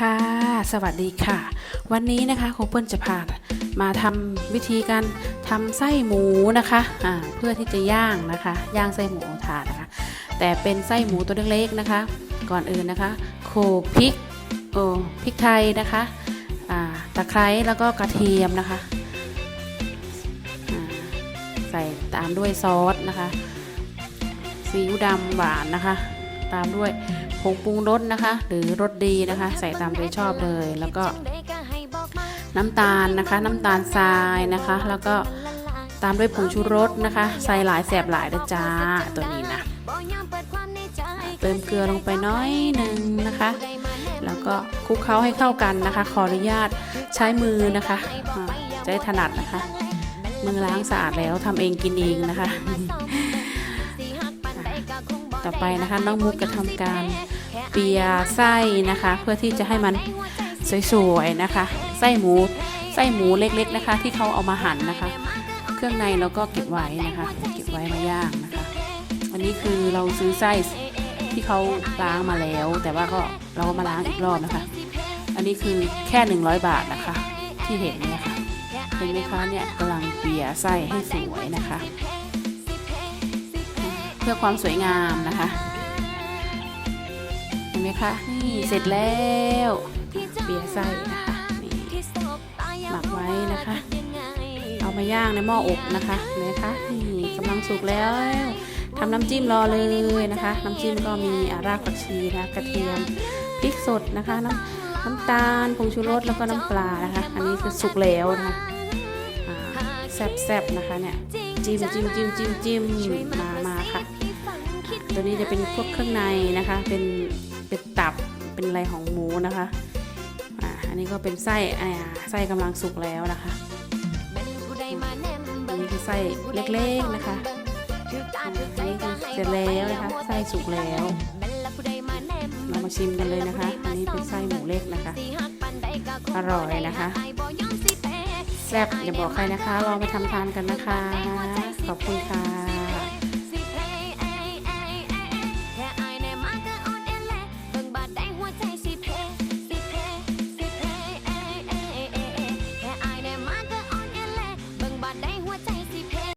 ค่ะ สวัสดีค่ะ วันนี้นะคะครูเปิ้ลจะพามาทำวิธีการทำไส้หมูนะคะอ่าเพื่อที่จะย่างนะคะ ย่างไส้หมูทานนะคะ แต่เป็นไส้หมูตัวเล็กๆนะคะ ก่อนอื่นนะคะ โขกพริกโอ้พริกไทยนะคะตะไคร้แล้วก็กระเทียมนะคะ ใส่ตามด้วยซอสนะคะซีอิ๊วดำหวานนะคะ ตามด้วยผงปรุงรสนะคะ หรือรสดีนะคะ ใส่ตามใจชอบเลย แล้วก็น้ำตาลนะคะ น้ำตาลทรายนะคะ แล้วก็ตามด้วยผงชูรสนะคะ ใส่หลายแสบหลายนะจ้าตัวนี้นะเติมเกลือลงไปน้อยหนึ่งนะคะ แล้วก็คลุกเคล้าให้เข้ากันนะคะ ขออนุญาตใช้มือนะคะจะได้ถนัดนะคะมือล้างสะอาดแล้วทำเองกินเองนะคะ ต่อไปนะคะ น้องมุกจะทำการเปียไส้นะคะ เพื่อที่จะให้มันสวยๆนะคะ ไส้หมูไส้หมูเล็กๆนะคะ ที่เขาเอามาหั่นนะคะ เครื่องในเราก็เก็บไว้นะคะ เก็บไว้มาย่างนะคะอันนี้คือเราซื้อไส้ที่เขาล้างมาแล้ว แต่ว่าก็เราก็มาล้างอีกรอบนะคะ อันนี้คือแค่ 100 บาทนะคะ ที่เห็นเนี่ยค่ะเห็นไหมคะเนี่ยกำลังเปียไส้ให้สวยนะคะ พื่อความสวยงามนะคะ เห็นไหมคะ นี่เสร็จแล้วเปียไส้นะคะนี่หมักไว้นะคะ เอามาย่างในหม้ออบนะคะเห็นไหมคะนี่กำลังสุกแล้วทำน้ำจิ้มรอเลยนะคะ น้ำจิ้มก็มีรากผักชีนะกระเทียมพริกสดนะคะน้ำน้ำตาลผงชูรสแล้วก็น้ำปลานะคะ อันนี้คือสุกแล้วนะคะอ่าแซ่บๆนะคะเนี่ย จิ้มจิ้มจิ้มจิ้มจิ้มมามาค่ะ ตัวนี้จะเป็นพวกเครื่องในนะคะ เป็นเป็นตับเป็นอะไรของหมูนะคะอ่าอันนี้ก็เป็นไส้อ่าไส้กำลังสุกแล้วนะคะอันนี้คือไส้เล็กๆนะคะอันนี้คือเสร็จแล้วนะคะ ไส้สุกแล้วเรามาชิมกันเลยนะคะ อันนี้เป็นไส้หมูเล็กนะคะ อร่อยนะคะ แซ่บอย่าบอกใครนะคะ ลองไปทำทานกันนะคะ ขอบคุณค่ะ